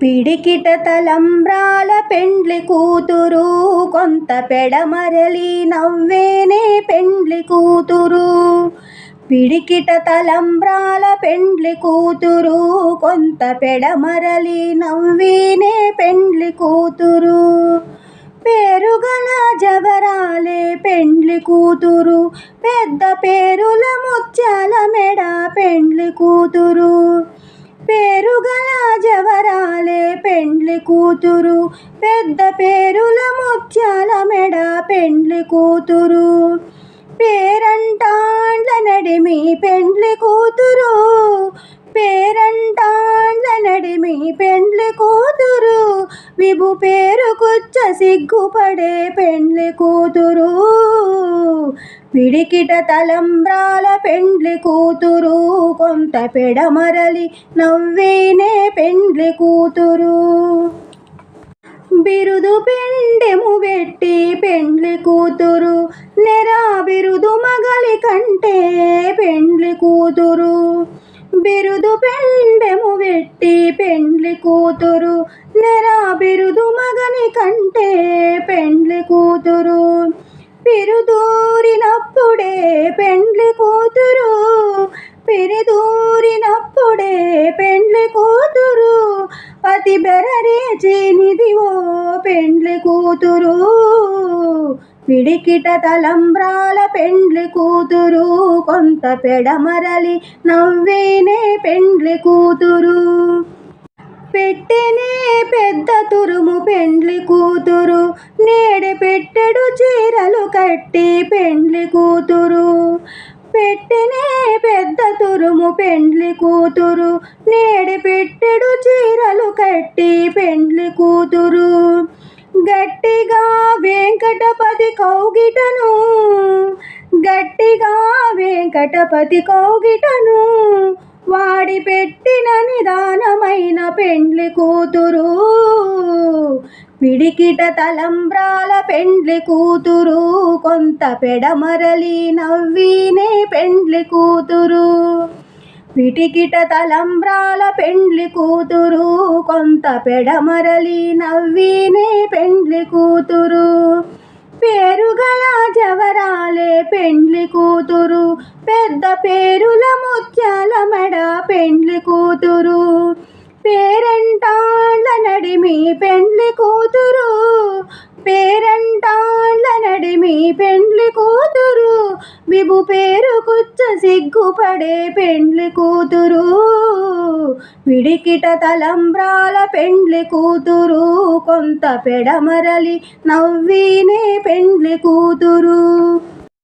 పిడికిట తలంబ్రాల పెండ్లి కూతురు కొంత పెడమరలి నవ్వేనే పెండ్లి కూతురు. పిడికిట తలంబ్రాల పెండ్లి కూతురు కొంత పెడమరలి నవ్వేనే పెండ్లి కూతురు. పేరుగల జవరాలే పెండ్లి కూతురు పెద్ద పేరుల ముత్యాల మెడ పెండ్లి కూతురు. పేరుగల పెండ్లి కూతురు పెద్ద పేరుల ముత్యాల మెడ పెండ్లి కూతురు. పేరంటాండ్ల నడిమి పెండ్లి కూతురు పేరంటాండ్ల నడిమి పెండ్లి కూతురు. విభు పేరుకొచ్చ సిగ్గుపడే పెండ్లి కూతురు. పిడికిట తలంబ్రాల పెండ్లి కూతురు. కొంత పెడమరలి నవ్వేనే పెండ్లి కూతురు. బిరుదు పెండెము పెట్టి పెండ్లి కూతురు. నెరా బిరుదు మగలి కంటే పెండ్లి కూతురు. బిరుదు పెండెము పెట్టి పెండ్లి కూతురు. నెరా బిరుదు మగని కంటే పెండ్లి కూతురు. పిరుదూరినప్పుడే పెండ్లి కూతురు. పిరిదూరినప్పుడే పెండ్లి కూతురు. పతి బెరరే చేనిది ఓ పెండ్లి కూతురు. పిడికిట తలంబ్రాల పెండ్లి కూతురు. కొంత పెడమరలి నవ్వేనే పెండ్లి కూతురు. పెట్టెనే పెద్ద తురుము పెండ్లి కూతురు నేడి పెట్టెడు చీరలు కట్టి పెండ్లి కూతురు. పెట్టినే పెద్ద తురుము పెండ్లి కూతురు నేడి పెట్టెడు చీరలు కట్టి పెండ్లి కూతురు. గట్టిగా వెంకటపతి కౌగిటను గట్టిగా వెంకటపతి కౌగిటను వాడి పెట్టిన నిదానమైన పెండ్లి కూతురు. పిడికిట తలంబ్రాల పెండ్లి కూతురు. కొంత పెడమరలి నవ్వినే పెండ్లి కూతురు. పిటికిట తలంబ్రాల పెండ్లి కూతురు. కొంత పెడమరలి నవ్వినే పెండ్లి కూతురు. పేరుగల జవరాలే పెండ్లి కూతురు. పెద్ద పేరుల ముత్యాల మెడ పెండ్లి కూతురు. పేరంటాళ్ళ నడిమి పెండ్లి కూతురు. పేరంటాళ్ళ నడిమి పెండ్లి కూతురు. విభు పేరు కుచ్చ సిగ్గుపడే పెండ్లి కూతురు. విడికిట తలంబ్రాల పెండ్లి కూతురు. కొంత పెడమరలి నవ్వినే పెండ్లి కూతురు.